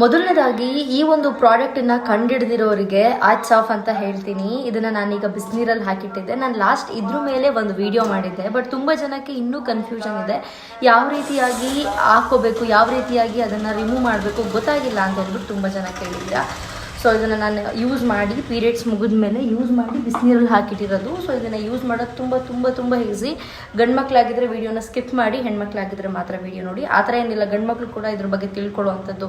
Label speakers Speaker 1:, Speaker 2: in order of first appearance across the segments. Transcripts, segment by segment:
Speaker 1: ಮೊದಲನೇದಾಗಿ ಈ ಒಂದು ಪ್ರಾಡಕ್ಟನ್ನ ಕಂಡಿಡಿದಿರೋರಿಗೆ ಆಚ್ ಆಫ್ ಅಂತ ಹೇಳ್ತೀನಿ. ಇದನ್ನ ನಾನೀಗ ಬಿಸಿನೀರಲ್ಲಿ ಹಾಕಿಟ್ಟಿದ್ದೆ. ನಾನು ಲಾಸ್ಟ್ ಇದ್ರ ಮೇಲೆ ಒಂದು ವಿಡಿಯೋ ಮಾಡಿದ್ದೆ. ಬಟ್ ತುಂಬ ಜನಕ್ಕೆ ಇನ್ನೂ ಕನ್ಫ್ಯೂಷನ್ ಇದೆ. ಯಾವ ರೀತಿಯಾಗಿ ಹಾಕೋಬೇಕು ಯಾವ ರೀತಿಯಾಗಿ ಅದನ್ನು ರಿಮೂವ್ ಮಾಡಬೇಕು ಗೊತ್ತಾಗಿಲ್ಲ ಅಂತ ಹೇಳ್ಬಿಟ್ಟು ತುಂಬ ಜನ ಕೇಳಿದ್ದೀರಾ. ಸೊ ಇದನ್ನು ನಾನು ಯೂಸ್ ಮಾಡಿ ಪೀರಿಯಡ್ಸ್ ಮುಗಿದ ಮೇಲೆ ಯೂಸ್ ಮಾಡಿ ಬಿಸಿನೀರಲ್ಲಿ ಹಾಕಿಟ್ಟಿರೋದು. ಸೊ ಇದನ್ನು ಯೂಸ್ ಮಾಡೋದು ತುಂಬ ತುಂಬ ತುಂಬ ಈಸಿ ಗಂಡು ಮಕ್ಕಳಾಗಿದ್ದರೆ ವೀಡಿಯೋನ ಸ್ಕಿಪ್ ಮಾಡಿ ಹೆಣ್ಮಕ್ಳಾಗಿದ್ದರೆ ಮಾತ್ರ ವೀಡಿಯೋ ನೋಡಿ. ಆ ಥರ ಏನಿಲ್ಲ. ಗಂಡು ಮಕ್ಕಳು ಕೂಡ ಇದ್ರ ಬಗ್ಗೆ ತಿಳ್ಕೊಳ್ಳುವಂಥದ್ದು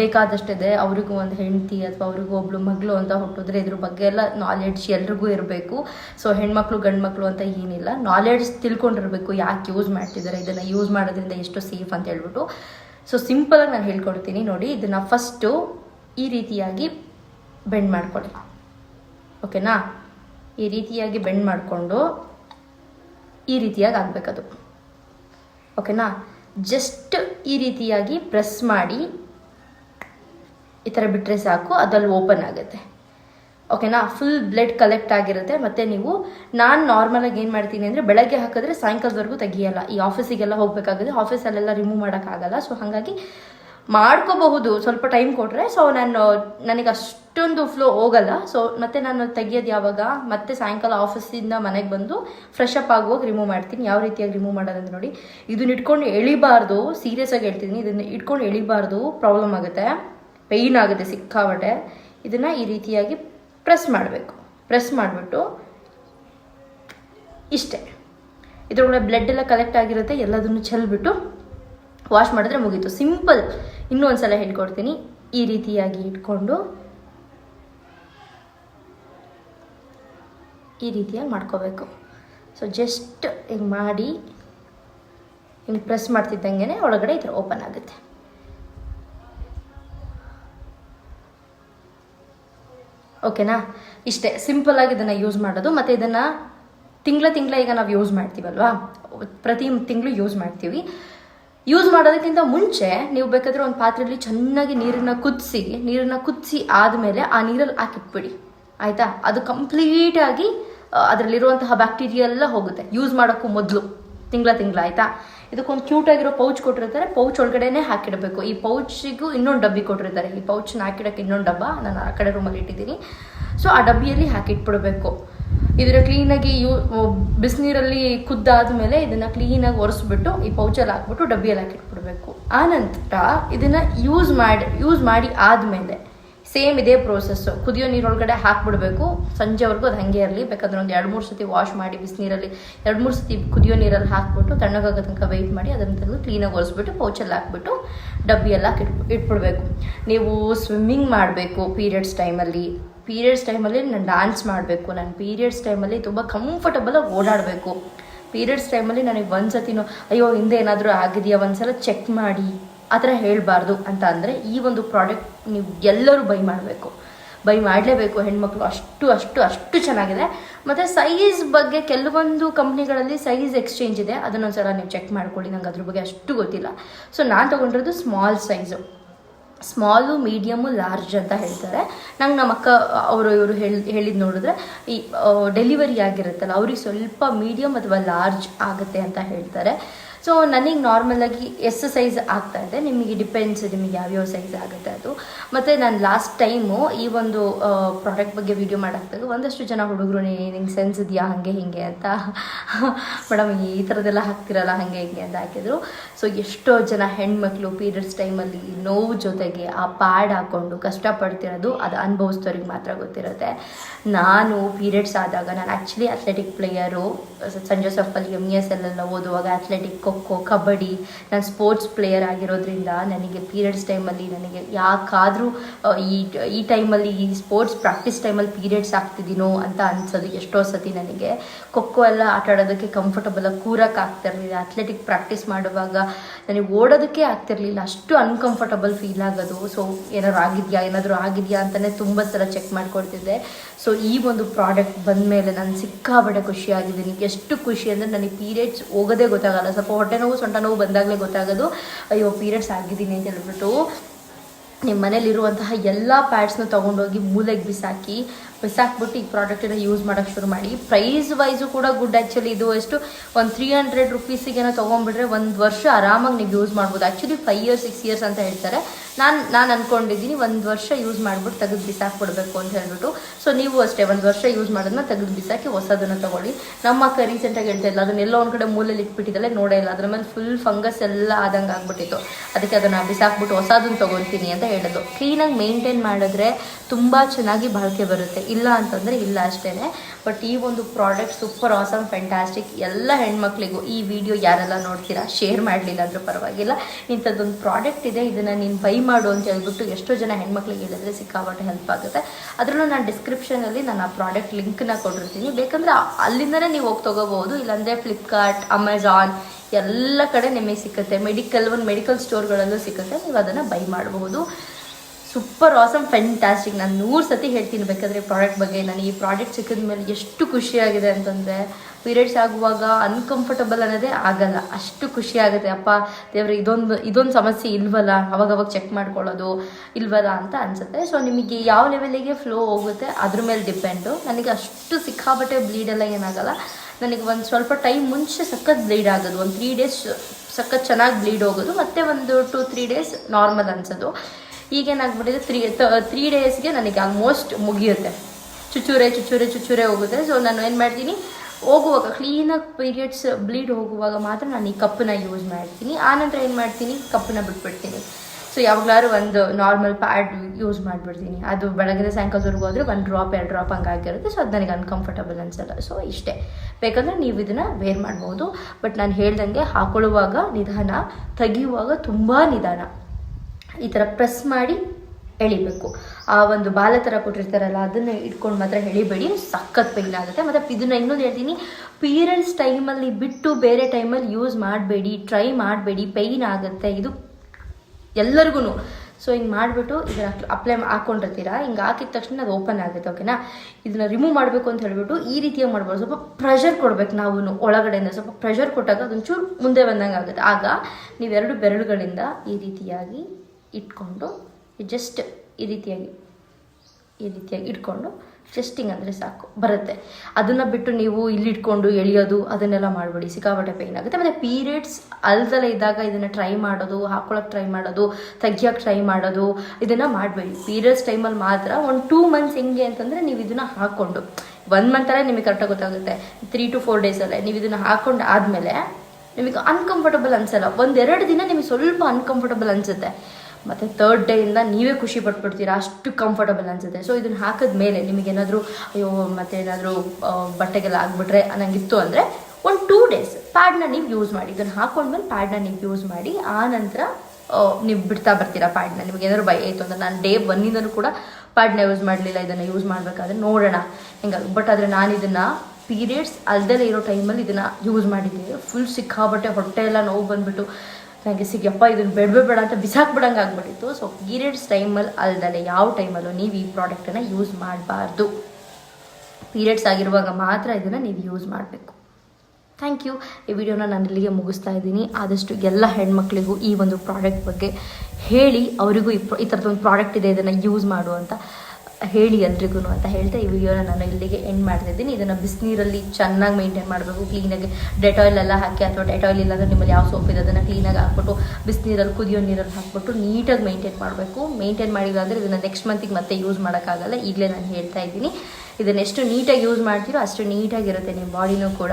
Speaker 1: ಬೇಕಾದಷ್ಟಿದೆ. ಅವರಿಗೂ ಒಂದು ಹೆಂಡತಿ ಅಥವಾ ಅವರಿಗೂ ಒಬ್ಳು ಮಗಳು ಅಂತ ಹುಟ್ಟಿದ್ರೆ ಇದ್ರ ಬಗ್ಗೆ ಎಲ್ಲ ನಾಲೆಡ್ಜ್ ಎಲ್ರಿಗೂ ಇರಬೇಕು. ಸೊ ಹೆಣ್ಮಕ್ಳು ಗಂಡು ಮಕ್ಕಳು ಅಂತ ಏನಿಲ್ಲ. ನಾಲೆಡ್ಜ್ ತಿಳ್ಕೊಂಡಿರಬೇಕು. ಯಾಕೆ ಯೂಸ್ ಮಾಡ್ತಿದ್ದಾರೆ ಇದನ್ನು ಯೂಸ್ ಮಾಡೋದ್ರಿಂದ ಎಷ್ಟು ಸೇಫ್ ಅಂತ ಹೇಳ್ಬಿಟ್ಟು. ಸೊ ಸಿಂಪಲಾಗಿ ನಾನು ಹೇಳ್ಕೊಡ್ತೀನಿ ನೋಡಿ. ಇದನ್ನು ಫಸ್ಟು ಈ ರೀತಿಯಾಗಿ ಬೆಂಡ್ ಮಾಡ್ಕೊಳ್ಳಿ. ಓಕೆನಾ? ಈ ರೀತಿಯಾಗಿ ಬೆಂಡ್ ಮಾಡಿಕೊಂಡು ಈ ರೀತಿಯಾಗಿ ಆಗಬೇಕದು. ಓಕೆನಾ? ಜಸ್ಟ್ ಈ ರೀತಿಯಾಗಿ ಪ್ರೆಸ್ ಮಾಡಿ ಈ ಥರ ಬಿಟ್ಟರೆ ಸಾಕು ಅದಲ್ಲಿ ಓಪನ್ ಆಗುತ್ತೆ. ಓಕೆನಾ? ಫುಲ್ ಬ್ಲಡ್ ಕಲೆಕ್ಟ್ ಆಗಿರುತ್ತೆ. ಮತ್ತು ನೀವು ನಾನು ನಾರ್ಮಲಾಗಿ ಏನು ಮಾಡ್ತೀನಿ ಅಂದರೆ ಬೆಳಗ್ಗೆ ಹಾಕಿದ್ರೆ ಸಾಯಂಕಾಲದವರೆಗೂ ತೆಗಿಯಲ್ಲ. ಈ ಆಫೀಸಿಗೆಲ್ಲ ಹೋಗಬೇಕಾಗುತ್ತೆ. ಆಫೀಸಲ್ಲೆಲ್ಲ ರಿಮೂವ್ ಮಾಡೋಕ್ಕಾಗಲ್ಲ. ಸೊ ಹಾಗಾಗಿ ಮಾಡ್ಕೋಬಹುದು, ಸ್ವಲ್ಪ ಟೈಮ್ ಕೊಟ್ಟರೆ ಸೊ ನಾನು ನನಗೆ ಅಷ್ಟೊಂದು ಫ್ಲೋ ಹೋಗಲ್ಲ. ಸೊ ಮತ್ತೆ ನಾನು ತೆಗಿಯೋದು ಯಾವಾಗ? ಮತ್ತೆ ಸಾಯಂಕಾಲ ಆಫೀಸಿಂದ ಮನೆಗೆ ಬಂದು ಫ್ರೆಶ್ ಅಪ್ ಆಗುವಾಗ ರಿಮೂವ್ ಮಾಡ್ತೀನಿ. ಯಾವ ರೀತಿಯಾಗಿ ರಿಮೂವ್ ಮಾಡೋದಂತ ನೋಡಿ. ಇದನ್ನ ಇಟ್ಕೊಂಡು ಎಳಿಬಾರ್ದು. ಸೀರಿಯಸ್ ಆಗಿ ಹೇಳ್ತಿದ್ದೀನಿ ಇದನ್ನ ಇಟ್ಕೊಂಡು ಎಳಿಬಾರ್ದು. ಪ್ರಾಬ್ಲಮ್ ಆಗುತ್ತೆ. ಪೈನ್ ಆಗುತ್ತೆ ಸಿಕ್ಕಾಬಟ್ಟೆ ಇದನ್ನು ಈ ರೀತಿಯಾಗಿ ಪ್ರೆಸ್ ಮಾಡಬೇಕು. ಪ್ರೆಸ್ ಮಾಡಿಬಿಟ್ಟು ಇಷ್ಟೇ. ಇದರೊಳಗೆ ಬ್ಲಡ್ ಎಲ್ಲ ಕಲೆಕ್ಟ್ ಆಗಿರುತ್ತೆ. ಎಲ್ಲದನ್ನು ಚೆಲ್ಬಿಟ್ಟು ವಾಶ್ ಮಾಡಿದ್ರೆ ಮುಗೀತು. ಸಿಂಪಲ್ ಇನ್ನೂ ಒಂದ್ಸಲ ಹೇಳ್ಕೊಡ್ತೀನಿ. ಈ ರೀತಿಯಾಗಿ ಇಟ್ಕೊಂಡು, ಈ ರೀತಿಯಾಗಿ ಮಾಡ್ಕೋಬೇಕು. ಸೊ ಜಸ್ಟ್ ಹಿಂಗೆ ಮಾಡಿ ಹಿಂಗೆ ಪ್ರೆಸ್ ಮಾಡ್ತಿದ್ದಂಗೆ ಒಳಗಡೆ ಈ ಥರ ಓಪನ್ ಆಗುತ್ತೆ. ಓಕೆನಾ ಇಷ್ಟೇ ಸಿಂಪಲ್ಲಾಗಿ ಇದನ್ನು ಯೂಸ್ ಮಾಡೋದು. ಮತ್ತು ಇದನ್ನು ತಿಂಗಳ ತಿಂಗಳ ಈಗ ನಾವು ಯೂಸ್ ಮಾಡ್ತೀವಲ್ವಾ? ಪ್ರತಿ ತಿಂಗಳು ಯೂಸ್ ಮಾಡ್ತೀವಿ. ಯೂಸ್ ಮಾಡೋದಕ್ಕಿಂತ ಮುಂಚೆ ನೀವು ಬೇಕಾದರೆ ಒಂದು ಪಾತ್ರೆಯಲ್ಲಿ ಚೆನ್ನಾಗಿ ನೀರನ್ನ ಕುದಿಸಿ ನೀರನ್ನ ಕುದಿಸಿ ಆದಮೇಲೆ ಆ ನೀರಲ್ಲಿ ಹಾಕಿಟ್ಬಿಡಿ. ಆಯಿತಾ? ಅದು ಕಂಪ್ಲೀಟಾಗಿ ಅದರಲ್ಲಿರುವಂತಹ ಬ್ಯಾಕ್ಟೀರಿಯಾ ಎಲ್ಲ ಹೋಗುತ್ತೆ. ಯೂಸ್ ಮಾಡೋಕ್ಕೂ ಮೊದಲು. ತಿಂಗಳ ತಿಂಗಳ, ಆಯ್ತಾ? ಇದಕ್ಕೊಂದು ಕ್ಯೂಟಾಗಿರೋ ಪೌಚ್ ಕೊಟ್ಟಿರ್ತಾರೆ. ಪೌಚ್ ಒಳಗಡೆನೆ ಹಾಕಿಡಬೇಕು. ಈ ಪೌಚಿಗೂ ಇನ್ನೊಂದು ಡಬ್ಬಿ ಕೊಟ್ಟಿರ್ತಾರೆ. ಈ ಪೌಚ್ನ ಹಾಕಿಡೋಕ್ಕೆ ಇನ್ನೊಂದು ಡಬ್ಬ ನಾನು ಆ ಕಡೆ ರೂಮಲ್ಲಿ ಇಟ್ಟಿದ್ದೀನಿ. ಸೊ ಆ ಡಬ್ಬಿಯಲ್ಲಿ ಹಾಕಿಟ್ಬಿಡ್ಬೇಕು. ಇದನ್ನ ಕ್ಲೀನಾಗಿ ಯೂ ಬಿಸಿನೀರಲ್ಲಿ ಕುದ್ದಾದ ಮೇಲೆ ಇದನ್ನು ಕ್ಲೀನಾಗಿ ಒರೆಸ್ಬಿಟ್ಟು ಈ ಪೌಚಲ್ಲಿ ಹಾಕ್ಬಿಟ್ಟು ಡಬ್ಬಿಯಲ್ಲಿ ಹಾಕಿಟ್ಬಿಡ್ಬೇಕು. ಆನಂತರ ಇದನ್ನು ಯೂಸ್ ಮಾಡಿ ಯೂಸ್ ಮಾಡಿ ಆದಮೇಲೆ ಸೇಮ್ ಇದೇ ಪ್ರೋಸೆಸ್ಸು ಕುದಿಯೋ ನೀರೊಳಗಡೆ ಹಾಕ್ಬಿಡ್ಬೇಕು. ಸಂಜೆವರೆಗೂ ಅದು ಹಾಗೆ ಇರಲಿ. ಬೇಕಾದ್ರೆ ಒಂದು ಎರಡು, ಮೂರು ಸತಿ ವಾಶ್ ಮಾಡಿ ಬಿಸಿನೀರಲ್ಲಿ ಎರಡು, ಮೂರು ಸತಿ ಕುದಿಯೋ ನೀರಲ್ಲಿ ಹಾಕ್ಬಿಟ್ಟು ತಣ್ಣಗಾಗೋ ತನಕ ವೆಯ್ಟ್ ಮಾಡಿ ಅದನ್ನು ತೆಗೆದು ಕ್ಲೀನಾಗಿ ಒರೆಸ್ಬಿಟ್ಟು ಪೌಚಲ್ಲಿ ಹಾಕ್ಬಿಟ್ಟು ಡಬ್ಬಿಯೆಲ್ಲ ಹಾಕಿ ಇಟ್ಬಿಡ್ಬೇಕು. ನೀವು ಸ್ವಿಮ್ಮಿಂಗ್ ಮಾಡಬೇಕು ಪೀರಿಯಡ್ಸ್ ಟೈಮಲ್ಲಿ ಪೀರಿಯಡ್ಸ್ ಟೈಮಲ್ಲಿ ನಾನು ಡ್ಯಾನ್ಸ್ ಮಾಡಬೇಕು. ನಾನು ಪೀರಿಯಡ್ಸ್ ಟೈಮಲ್ಲಿ ತುಂಬ ಕಂಫರ್ಟಬಲಾಗಿ ಓಡಾಡಬೇಕು. ಪೀರಿಯಡ್ಸ್ ಟೈಮಲ್ಲಿ ನನಗೆ ಒಂದು ಅಯ್ಯೋ, ಹಿಂದೆ ಏನಾದರೂ ಆಗಿದೆಯಾ? ಒಂದ್ಸಲ ಚೆಕ್ ಮಾಡಿ, ಆ ಥರ ಹೇಳಬಾರ್ದು ಅಂತ ಅಂದರೆ ಈ ಒಂದು ಪ್ರಾಡಕ್ಟ್ ನೀವು ಎಲ್ಲರೂ ಬೈ ಮಾಡಬೇಕು. ಬೈ ಮಾಡಲೇಬೇಕು. ಹೆಣ್ಮಕ್ಳು ಅಷ್ಟು ಅಷ್ಟು ಅಷ್ಟು ಚೆನ್ನಾಗಿದೆ. ಮತ್ತು ಸೈಜ್ ಬಗ್ಗೆ ಕೆಲವೊಂದು ಕಂಪ್ನಿಗಳಲ್ಲಿ ಸೈಜ್ ಎಕ್ಸ್ಚೇಂಜ್ ಇದೆ. ಅದನ್ನೊಂದ್ಸಲ ನೀವು ಚೆಕ್ ಮಾಡ್ಕೊಳ್ಳಿ. ನಂಗೆ ಅದ್ರ ಬಗ್ಗೆ ಅಷ್ಟು ಗೊತ್ತಿಲ್ಲ. ಸೊ ನಾನು ತೊಗೊಂಡಿರೋದು small size small, medium, large ಅಂತ ಹೇಳ್ತಾರೆ. ನಂಗೆ ನಮ್ಮ ಅಕ್ಕ, ಅವರು ಇವರು ಹೇಳಿ, ಹೇಳಿದ್ ನೋಡಿದ್ರೆ, ಈ ಡೆಲಿವರಿ ಆಗಿರುತ್ತಲ್ಲ, ಅವ್ರಿಗೆ ಸ್ವಲ್ಪ ಮೀಡಿಯಮ್ ಅಥವಾ ಲಾರ್ಜ್ ಆಗುತ್ತೆ ಅಂತ ಹೇಳ್ತಾರೆ. ಸೊ, ನನಗೆ ನಾರ್ಮಲಾಗಿ ಎಷ್ಟು ಸೈಜ್ ಆಗ್ತಾ ಇದೆ. ನಿಮಗೆ ಡಿಪೆಂಡ್ಸ್, ನಿಮಗೆ ಯಾವ್ಯಾವ ಸೈಜ್ ಆಗುತ್ತೆ ಅದು. ಮತ್ತು ನಾನು ಲಾಸ್ಟ್ ಟೈಮು ಈ ಒಂದು ಪ್ರಾಡಕ್ಟ್ ಬಗ್ಗೆ ವಿಡಿಯೋ ಮಾಡಾಕ್ದಾಗ ಒಂದಷ್ಟು ಜನ ಹುಡುಗರು ನಿಂಗೆ ಸೆನ್ಸ್ ಇದೆಯಾ? ಹಾಗೆ, ಹೀಗೆ ಅಂತ? ಮೇಡಮ್, ಈ ಥರದ್ದೆಲ್ಲ ಹಾಕ್ತಿರಲ್ಲ, ಹಾಗೆ, ಹೀಗೆ, ಅಂತ ಹಾಕಿದ್ರು. ಸೊ ಎಷ್ಟೋ ಜನ ಹೆಣ್ಮಕ್ಳು ಪೀರಿಯಡ್ಸ್ ಟೈಮಲ್ಲಿ ನೋವು ಜೊತೆಗೆ ಆ ಪ್ಯಾಡ್ ಹಾಕ್ಕೊಂಡು ಕಷ್ಟಪಡ್ತಿರೋದು ಅದು ಅನುಭವಿಸ್ತವ್ರಿಗೆ ಮಾತ್ರ ಗೊತ್ತಿರುತ್ತೆ. ನಾನು ಪೀರಿಯಡ್ಸ್ ಆದಾಗ ನಾನು ಆ್ಯಕ್ಚುಲಿ ಅಥ್ಲೆಟಿಕ್ ಪ್ಲೇಯರು ಸಂಜೆ ಜೋಸಫಲ್ಲಿ ಎಂ ಎಸ್ ಎಲ್ಲೆಲ್ಲ ಓದುವಾಗ ಅಥ್ಲೆಟಿಕ್ ಖೋಖೋ ಕಬಡ್ಡಿ, ನಾನು ಸ್ಪೋರ್ಟ್ಸ್ ಪ್ಲೇಯರ್ ಆಗಿರೋದ್ರಿಂದ ನನಗೆ ಪೀರಿಯಡ್ಸ್ ಟೈಮಲ್ಲಿ ನನಗೆ ಯಾಕಾದರೂ ಈ ಈ ಟೈಮಲ್ಲಿ ಈ ಸ್ಪೋರ್ಟ್ಸ್ ಪ್ರಾಕ್ಟೀಸ್ ಟೈಮಲ್ಲಿ ಪೀರಿಯಡ್ಸ್ ಆಗ್ತಿದ್ದೀನೋ ಅಂತ ಅನ್ಸೋದು ಎಷ್ಟೋ ಸತಿ ನನಗೆ. ಖೋಖೋ ಎಲ್ಲ ಆಟ ಆಡೋದಕ್ಕೆ ಕಂಫರ್ಟಬಲಾಗಿ ಕೂರಕ್ಕೆ ಆಗ್ತಿರ್ಲಿಲ್ಲ ಅಥ್ಲೆಟಿಕ್ ಪ್ರಾಕ್ಟೀಸ್ ಮಾಡುವಾಗ ನನಗೆ ಓಡೋದಕ್ಕೆ ಆಗ್ತಿರ್ಲಿಲ್ಲ ಅಷ್ಟು ಅನ್ಕಂಫರ್ಟಬಲ್ ಫೀಲ್ ಆಗೋದು. ಸೊ ಏನಾದ್ರು ಆಗಿದೆಯಾ? ಏನಾದರೂ ಆಗಿದೆಯಾ ಅಂತಲೇ ತುಂಬ ಸಲ ಚೆಕ್ ಮಾಡ್ಕೊಳ್ತಿದ್ದೆ. ಸೊ ಈ ಒಂದು ಪ್ರಾಡಕ್ಟ್ ಬಂದ ಮೇಲೆ ನಾನು ಸಿಕ್ಕಾಬಟ್ಟೆ ಖುಷಿಯಾಗಿದ್ದೀನಿ. ಎಷ್ಟು ಖುಷಿ ಅಂದರೆ ನನಗೆ ಪೀರಿಯಡ್ಸ್ ಹೋಗೋದೇ ಗೊತ್ತಾಗಲ್ಲ. ಸ್ವಲ್ಪ ಹೊಟ್ಟೆ ನೋವು, ಸೊಂಟ ನೋವು ಬಂದಾಗಲೇ ಗೊತ್ತಾಗೋದು. ಅಯ್ಯೋ ಪೀರಿಯಡ್ಸ್ ಆಗಿದ್ದೀನಿ ಅಂತ ಹೇಳ್ಬಿಟ್ಟು ನಿಮ್ಮ ಮನೇಲಿರುವಂತಹ ಎಲ್ಲ ಪ್ಯಾಡ್ಸ್ನ ತೊಗೊಂಡೋಗಿ ಮೂಲೆಗೆ ಬಿಸಾಕಿ ಬಿಸಾಕ್ಬಿಟ್ಟು ಈ ಪ್ರಾಡಕ್ಟನ್ನು ಯೂಸ್ ಮಾಡೋಕ್ಕೆ ಶುರು ಮಾಡಿ. ಪ್ರೈಸ್ ವೈಸು ಕೂಡ ಗುಡ್ ಆ್ಯಕ್ಚುಲಿ ಇದು ಎಷ್ಟು? ಒಂದು ತ್ರೀ ಹಂಡ್ರೆಡ್ ರುಪೀಸಿಗೇನೋ ತೊಗೊಂಡ್ಬಿಟ್ರೆ ಒಂದು ವರ್ಷ ಆರಾಮಾಗಿ ನೀವು ಯೂಸ್ ಮಾಡ್ಬೋದು. Actually five years six years ಅಂತ ಹೇಳ್ತಾರೆ. ನಾನು ನಾನು ಅಂದ್ಕೊಂಡಿದ್ದೀನಿ ಒಂದು ವರ್ಷ ಯೂಸ್ ಮಾಡ್ಬಿಟ್ಟು ತೆಗೆದು ಬಿಸಾಕ್ಬಿಡ್ಬೇಕು ಅಂತ ಹೇಳ್ಬಿಟ್ಟು. ಸೊ ನೀವು ಅಷ್ಟೇ ಒಂದು ವರ್ಷ ಯೂಸ್ ಮಾಡೋದನ್ನ ತೆಗೆದು ಬಿಸಾಕಿ ಹೊಸದನ್ನು ತಗೊಳ್ಳಿ. ನಮ್ಮ ಅಕ್ಕ ರೀಸೆಂಟಾಗಿ ಹೇಳ್ತಾ ಇಲ್ಲ ಅದನ್ನೆಲ್ಲ ಒಂದು ಕಡೆ ಮೂಲೆಯಲ್ಲಿ ಇಟ್ಬಿಟ್ಟಿದ್ದಲ್ಲ ನೋಡೇ ಇಲ್ಲ. ಅದ್ರ ಮೇಲೆ ಫುಲ್ ಫಂಗಸ್ ಎಲ್ಲ ಆದಂಗೆ ಆಗ್ಬಿಟ್ಟಿತ್ತು. ಅದಕ್ಕೆ ಅದನ್ನು ಬಿಸಾಕ್ಬಿಟ್ಟು ಹೊಸದನ್ನು ತೊಗೊಳ್ತೀನಿ ಅಂತ ಹೇಳೋದು ಕ್ಲೀನಾಗಿ ಮೇಂಟೈನ್ ಮಾಡಿದ್ರೆ ತುಂಬ ಚೆನ್ನಾಗಿ ಬಾಳಿಕೆ ಬರುತ್ತೆ. ಇಲ್ಲ ಅಂತಂದರೆ ಇಲ್ಲ ಅಷ್ಟೇ ಬಟ್ ಈ ಒಂದು ಪ್ರಾಡಕ್ಟ್ ಸೂಪರ್ ಆಸಮ್ ಫ್ಯಾಂಟಾಸ್ಟಿಕ್ ಎಲ್ಲ ಹೆಣ್ಮಕ್ಳಿಗೂ ಈ ವಿಡಿಯೋ ಯಾರೆಲ್ಲ ನೋಡ್ತೀರಾ ಶೇರ್ ಮಾಡಲಿಲ್ಲ ಅಂದರೂ ಪರವಾಗಿಲ್ಲ. ಇಂಥದ್ದೊಂದು ಪ್ರಾಡಕ್ಟ್ ಇದೆ, ಇದನ್ನು ನೀನು ಬೈ ಮಾಡು ಅಂತ ಹೇಳ್ಬಿಟ್ಟು ಎಷ್ಟೋ ಜನ ಹೆಣ್ಮಕ್ಳಿಗೆ ಹೇಳಿದ್ರೆ ಸಿಕ್ಕಾಪಟ್ಟೆ ಹೆಲ್ಪ್ ಆಗುತ್ತೆ. ಅದರಲ್ಲೂ ನಾನು ಡಿಸ್ಕ್ರಿಪ್ಷನಲ್ಲಿ ನಾನು ಆ ಪ್ರಾಡಕ್ಟ್ ಲಿಂಕ್ನ ಕೊಟ್ಟಿರ್ತೀನಿ. ಬೇಕಂದರೆ ಅಲ್ಲಿಂದನೇ ನೀವು ಹೋಗಿ ತೊಗೋಬೋದು ಇಲ್ಲಾಂದರೆ ಫ್ಲಿಪ್ಕಾರ್ಟ್ ಅಮೆಝಾನ್ ಎಲ್ಲ ಕಡೆ ನಿಮಗೆ ಸಿಗುತ್ತೆ ಮೆಡಿಕಲ್ ಒಂದು ಮೆಡಿಕಲ್ ಸ್ಟೋರ್ಗಳಲ್ಲೂ ಸಿಗುತ್ತೆ ನೀವು ಅದನ್ನು ಬೈ ಮಾಡಬಹುದು. ಸೂಪರ್ ಆಸಮ್ ಫ್ಯಾಂಟಾಸ್ಟಿಕ್ ನಾನು ನೂರು ಸತಿ ಹೇಳ್ತೀನಿ, ಬೇಕಾದ್ರೆ ಪ್ರಾಡಕ್ಟ್ ಬಗ್ಗೆ. ನಾನು ಈ ಪ್ರಾಡಕ್ಟ್ ಸಿಕ್ಕಿದ ಮೇಲೆ ಎಷ್ಟು ಖುಷಿಯಾಗಿದೆ ಅಂತಂದರೆ ಪೀರಿಯಡ್ಸ್ ಆಗುವಾಗ ಅನ್ಕಂಫರ್ಟಬಲ್ ಅನ್ನೋದೇ ಆಗಲ್ಲ. ಅಷ್ಟು ಖುಷಿ ಆಗುತ್ತೆ ಅಪ್ಪ, ದೇವ್ರ, ಇದೊಂದು ಇದೊಂದು ಸಮಸ್ಯೆ ಇಲ್ವಲ್ಲ? ಅವಾಗವಾಗ ಚೆಕ್ ಮಾಡ್ಕೊಳ್ಳೋದು ಇಲ್ವಲ್ಲ ಅಂತ ಅನಿಸುತ್ತೆ. ಸೊ ನಿಮಗೆ ಯಾವ ಲೆವೆಲಿಗೆ ಫ್ಲೋ ಹೋಗುತ್ತೆ, ಅದ್ರ ಮೇಲೆ ಡಿಪೆಂಡು ನನಗೆ ಅಷ್ಟು ಸಿಕ್ಕಾಬಟ್ಟೆ ಬ್ಲೀಡ್ ಎಲ್ಲ ಏನಾಗಲ್ಲ. ನನಗೆ ಒಂದು ಸ್ವಲ್ಪ ಟೈಮ್ ಮುಂಚೆ ಸಖತ್ ಬ್ಲೀಡ್ ಆಗೋದು. ಒಂದು ತ್ರೀ ಡೇಸ್ ಸಖತ್ ಚೆನ್ನಾಗಿ ಬ್ಲೀಡ್ ಹೋಗೋದು. ಮತ್ತೆ ಒಂದು ಟು ತ್ರೀ ಡೇಸ್ ನಾರ್ಮಲ್ ಅನ್ಸೋದು. ಈಗೇನಾಗ್ಬಿಟ್ಟಿದೆ? ತ್ರೀ ತ್ರೀ ಡೇಸ್ಗೆ ನನಗೆ ಆಲ್ಮೋಸ್ಟ್ ಮುಗಿಯುತ್ತೆ. ಚುಚ್ಚೂರೆ ಚುಚ್ಚೂರೆ ಚುಚ್ಚೂರೆ ಹೋಗುತ್ತೆ. ಸೊ ನಾನು ಏನು ಮಾಡ್ತೀನಿ? ಹೋಗುವಾಗ ಕ್ಲೀನಾಗಿ ಪೀರಿಯಡ್ಸ್ ಬ್ಲೀಡ್ ಹೋಗುವಾಗ ಮಾತ್ರ ನಾನು ಈ ಕಪ್ಪನ್ನ ಯೂಸ್ ಮಾಡ್ತೀನಿ. ಆನಂತರ ಏನು ಮಾಡ್ತೀನಿ? ಕಪ್ಪನ್ನ ಬಿಟ್ಬಿಡ್ತೀನಿ. ಸೊ ಯಾವಾಗಲಾದ್ರು ಒಂದು ನಾರ್ಮಲ್ ಪ್ಯಾಡ್ ಯೂಸ್ ಮಾಡಿಬಿಡ್ತೀನಿ. ಅದು ಬೆಳಗ್ಗೆ ಸಾಯಂಕಾಲದವರೆಗೂ ಹೋದ್ರೆ ಒಂದು ಡ್ರಾಪ್ ಎರಡು ಡ್ರಾಪ್ ಹಂಗಾಗಿರುತ್ತೆ ಸೊ ಅದು ನನಗೆ ಅನ್ಕಂಫರ್ಟಬಲ್ ಅನ್ಸಲ್ಲ. ಸೊ ಇಷ್ಟೇ. ಬೇಕಂದರೆ ನೀವು ಇದನ್ನು ವೇರ್ ಮಾಡ್ಬೋದು. ಬಟ್ ನಾನು ಹೇಳ್ದಂಗೆ ಹಾಕೊಳ್ಳುವಾಗ ನಿಧಾನ, ತೆಗೆಯುವಾಗ ತುಂಬ ನಿಧಾನ. ಈ ಥರ ಪ್ರೆಸ್ ಮಾಡಿ ಎಳಿಬೇಕು. ಆ ಒಂದು ಬಾಲ ಥರ ಕೊಟ್ಟಿರ್ತಾರಲ್ಲ, ಅದನ್ನು ಇಟ್ಕೊಂಡು ಮಾತ್ರ ಎಳಿಬೇಡಿ. ಸಖತ್ ಪೈನ್ ಆಗುತ್ತೆ. ಮತ್ತು ಇದನ್ನು ಇನ್ನೊಂದು ಹೇಳ್ತೀನಿ. ಪೀರಿಯಡ್ಸ್ ಟೈಮಲ್ಲಿ ಬಿಟ್ಟು ಬೇರೆ ಟೈಮಲ್ಲಿ ಯೂಸ್ ಮಾಡಬೇಡಿ. ಟ್ರೈ ಮಾಡಬೇಡಿ. ಪೈನ್ ಆಗುತ್ತೆ. ಇದು ಎಲ್ಲರಿಗೂ ಸೊ ಹಿಂಗೆ ಮಾಡಿಬಿಟ್ಟು ಇದನ್ನ ಅಪ್ಲೈ ಹಾಕೊಂಡಿರ್ತೀರಾ? ಹಿಂಗೆ ಹಾಕಿದ ತಕ್ಷಣ ಅದು ಓಪನ್ ಆಗುತ್ತೆ ಓಕೆನಾ ಇದನ್ನ ರಿಮೂವ್ ಮಾಡಬೇಕು ಅಂತ ಹೇಳ್ಬಿಟ್ಟು ಈ ರೀತಿಯಾಗಿ ಮಾಡ್ಬೋದು. ಸ್ವಲ್ಪ ಪ್ರೆಷರ್ ಕೊಡ್ಬೇಕು ನಾವು ಒಳಗಡೆಯಿಂದ. ಸ್ವಲ್ಪ ಪ್ರೆಷರ್ ಕೊಟ್ಟಾಗ ಅದೊಂಚೂರು ಮುಂದೆ ಬಂದಂಗೆ ಆಗುತ್ತೆ ಆಗ ನೀವೆರಡು ಬೆರಳುಗಳಿಂದ ಈ ರೀತಿಯಾಗಿ ಇಟ್ಕೊಂಡು ಜಸ್ಟ್ ಈ ರೀತಿಯಾಗಿ ಈ ರೀತಿಯಾಗಿ ಇಟ್ಕೊಂಡು ಚೆಸ್ಟಿಂಗ್ ಅಂದರೆ ಸಾಕು, ಬರುತ್ತೆ. ಅದನ್ನು ಬಿಟ್ಟು ನೀವು ಇಲ್ಲಿ ಇಟ್ಕೊಂಡು ಎಳೆಯೋದು, ಅದನ್ನೆಲ್ಲ ಮಾಡಬೇಡಿ, ಸಿಕ್ಕಾಪಟ್ಟೆ ಪೇಯ್ನ್ ಆಗುತ್ತೆ. ಮತ್ತು ಪೀರಿಯಡ್ಸ್ ಅಲ್ದಲ್ಲೇ ಇದ್ದಾಗ ಇದನ್ನು ಟ್ರೈ ಮಾಡೋದು ಹಾಕೊಳಕ್ಕೆ ಟ್ರೈ ಮಾಡೋದು ತೆಗಿಯೋಕ್ಕೆ ಟ್ರೈ ಮಾಡೋದು, ಇದನ್ನು ಮಾಡಬೇಡಿ. ಪೀರಿಯಡ್ಸ್ ಟೈಮಲ್ಲಿ ಮಾತ್ರ ಒಂದು ಟೂ ಮಂತ್ಸ್ ಹೆಂಗೆ ಅಂತಂದರೆ ನೀವು ಇದನ್ನು ಹಾಕ್ಕೊಂಡು ಒನ್ ಮಂತಲ್ಲೇ ನಿಮಗೆ ಕರೆಕ್ಟಾಗಿ ಗೊತ್ತಾಗುತ್ತೆ. ತ್ರೀ ಟು ಫೋರ್ ಡೇಸಲ್ಲೇ ನೀವು ಇದನ್ನು ಹಾಕ್ಕೊಂಡು ಆದಮೇಲೆ ನಿಮಗೆ ಅನ್ಕಂಫರ್ಟಬಲ್ ಅನಿಸಲ್ಲ. ಒಂದೆರಡು ದಿನ ನಿಮಗೆ ಸ್ವಲ್ಪ ಅನ್ಕಂಫರ್ಟಬಲ್ ಅನಿಸುತ್ತೆ. ಮತ್ತು ತರ್ಡ್ ಡೇಯಿಂದ ನೀವೇ ಖುಷಿ ಪಟ್ಬಿಡ್ತೀರಾ, ಅಷ್ಟು ಕಂಫರ್ಟಬಲ್ ಅನ್ಸುತ್ತೆ. ಸೊ ಇದನ್ನು ಹಾಕಿದ ಮೇಲೆ ನಿಮಗೇನಾದರೂ ಅಯ್ಯೋ ಮತ್ತೇನಾದರೂ ಬಟ್ಟೆಗೆಲ್ಲ ಆಗಿಬಿಟ್ರೆ ಅನ್ನಂಗಿತ್ತು ಅಂದರೆ ಒಂದು ಟೂ ಡೇಸ್ ಪ್ಯಾಡ್ನ ನೀವು ಯೂಸ್ ಮಾಡಿ. ಇದನ್ನು ಹಾಕೊಂಡ್ಮೇಲೆ ಪ್ಯಾಡ್ನ ನೀವು ಯೂಸ್ ಮಾಡಿ, ಆ ನಂತರ ನೀವು ಬಿಡ್ತಾ ಬರ್ತೀರಾ ಪ್ಯಾಡ್ನ ನಿಮ್ಗೆ ಏನಾದ್ರು ಭಯ ಆಯಿತು ಅಂದರೆ ನಾನು ಡೇ ಒನ್ನಿಂದನೂ ಕೂಡ ಪ್ಯಾಡ್ನ ಯೂಸ್ ಮಾಡಲಿಲ್ಲ, ಇದನ್ನು ಯೂಸ್ ಮಾಡಬೇಕಾದ್ರೆ ನೋಡೋಣ. ಹಿಂಗಾಗಿ ಬಟ್ ಆದರೆ ನಾನು ಇದನ್ನು ಪೀರಿಯಡ್ಸ್ ಅಲ್ದಲೇ ಇರೋ ಟೈಮಲ್ಲಿ ಇದನ್ನು ಯೂಸ್ ಮಾಡಿದ್ದೀನಿ ಫುಲ್ ಸಿಕ್ಕಾಬಟ್ಟೆ ಹೊಟ್ಟೆ ಎಲ್ಲ ನೋವು ಬಂದುಬಿಟ್ಟು. ನನಗೆ ಸಿಗಪ್ಪ ಇದನ್ನು ಬೇಡ ಬೇಡ ಅಂತ ಬಿಸಾಕ್ಬಿಡಂಗೆ ಆಗ್ಬಿಟ್ಟಿತ್ತು. ಸೊ ಪೀರಿಯಡ್ಸ್ ಟೈಮಲ್ಲಿ ಅಲ್ದಲೆ ಯಾವ ಟೈಮಲ್ಲೂ ನೀವು ಈ ಪ್ರಾಡಕ್ಟನ್ನು ಯೂಸ್ ಮಾಡಬಾರ್ದು. ಪೀರಿಯಡ್ಸ್ ಆಗಿರುವಾಗ ಮಾತ್ರ ಇದನ್ನು ನೀವು ಯೂಸ್ ಮಾಡಬೇಕು. ಥ್ಯಾಂಕ್ ಯು ಈ ವಿಡಿಯೋನ ನಾನು ಇಲ್ಲಿಗೆ ಮುಗಿಸ್ತಾ ಇದ್ದೀನಿ. ಆದಷ್ಟು ಎಲ್ಲ ಹೆಣ್ಮಕ್ಳಿಗೂ ಈ ಒಂದು ಪ್ರಾಡಕ್ಟ್ ಬಗ್ಗೆ ಹೇಳಿ, ಅವರಿಗೂ ಈ ಈ ಥರದೊಂದು ಪ್ರಾಡಕ್ಟ್ ಇದೆ, ಇದನ್ನು ಯೂಸ್ ಮಾಡು ಅಂತ ಹೇಳಿ ಎಲ್ರಿಗೂ ಅಂತ ಹೇಳ್ತಾ ಈ ವಿಡಿಯೋನ ನಾನು ಇಲ್ಲಿಗೆ ಎಂಡ್ ಮಾಡ್ತಿದ್ದೀನಿ ಇದನ್ನು ಬಿಸಿನೀರಲ್ಲಿ ಚೆನ್ನಾಗಿ ಮೇಂಟೈನ್ ಮಾಡಬೇಕು. ಕ್ಲೀನಾಗಿ ಡೆಟಾಯಿಲ್ ಎಲ್ಲ ಹಾಕಿ ಅಥವಾ ಡೆಟಾಯಿಲ್ ಇಲ್ಲಾಂದ್ರೆ ನಿಮ್ಮಲ್ಲಿ ಯಾವ ಸೋಪ್ ಇದೆ ಅದನ್ನು ಕ್ಲೀನಾಗಿ ಹಾಕ್ಬಿಟ್ಟು ಬಿಸಿನೀರಲ್ಲಿ ಕುದಿಯೋ ನೀರಲ್ಲಿ ಹಾಕ್ಬಿಟ್ಟು ನೀಟಾಗಿ ಮೇಂಟೈನ್ ಮಾಡಬೇಕು. ಮೇಂಟೈನ್ ಮಾಡಿಲ್ಲ ಅಂದರೆ ಇದನ್ನು ನೆಕ್ಸ್ಟ್ ಮಂತಿಗೆ ಮತ್ತೆ ಯೂಸ್ ಮಾಡೋಕ್ಕಾಗಲ್ಲ. ಈಗಲೇ ನಾನು ಹೇಳ್ತಾ ಇದ್ದೀನಿ. ಇದನ್ನ ಎಷ್ಟು ನೀಟಾಗಿ ಯೂಸ್ ಮಾಡ್ತೀರೋ ಅಷ್ಟು ನೀಟಾಗಿರುತ್ತೆ ನಿಮ್ಮ ಬಾಡಿನೂ ಕೂಡ.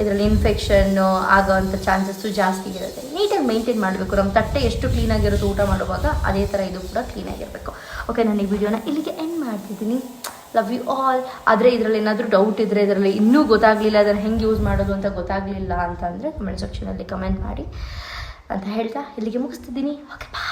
Speaker 1: ಇದರಲ್ಲಿ ಇನ್ಫೆಕ್ಷನ್ನು ಆಗೋವಂಥ ಚಾನ್ಸಸ್ಸು ಜಾಸ್ತಿ ಇರುತ್ತೆ. ನೀಟಾಗಿ ಮೇಂಟೈನ್ ಮಾಡಬೇಕು. ನಮ್ಮ ತಟ್ಟೆ ಎಷ್ಟು ಕ್ಲೀನಾಗಿರುತ್ತೆ ಊಟ ಮಾಡುವಾಗ ಅದೇ ಥರ ಇದು ಕೂಡ ಕ್ಲೀನಾಗಿರಬೇಕು ಓಕೆ ನಾನು ಈ ವಿಡಿಯೋನ ಇಲ್ಲಿಗೆ ಎಂಡ್ ಮಾಡ್ತಿದ್ದೀನಿ. ಲವ್ ಯು ಆಲ್ ಆದರೆ ಇದರಲ್ಲಿ ಏನಾದರೂ ಡೌಟ್ ಇದ್ದರೆ ಇದರಲ್ಲಿ ಇನ್ನೂ ಗೊತ್ತಾಗಲಿಲ್ಲ ಅದನ್ನು ಹೆಂಗೆ ಯೂಸ್ ಮಾಡೋದು ಅಂತ ಗೊತ್ತಾಗಲಿಲ್ಲ ಅಂತ ಅಂದರೆ ಕಮೆಂಟ್ ಸೆಕ್ಷನಲ್ಲಿ ಕಮೆಂಟ್ ಮಾಡಿ ಅಂತ ಹೇಳ್ತಾ ಇಲ್ಲಿಗೆ ಮುಗಿಸ್ತಿದ್ದೀನಿ. ಓಕೆ ಬಾ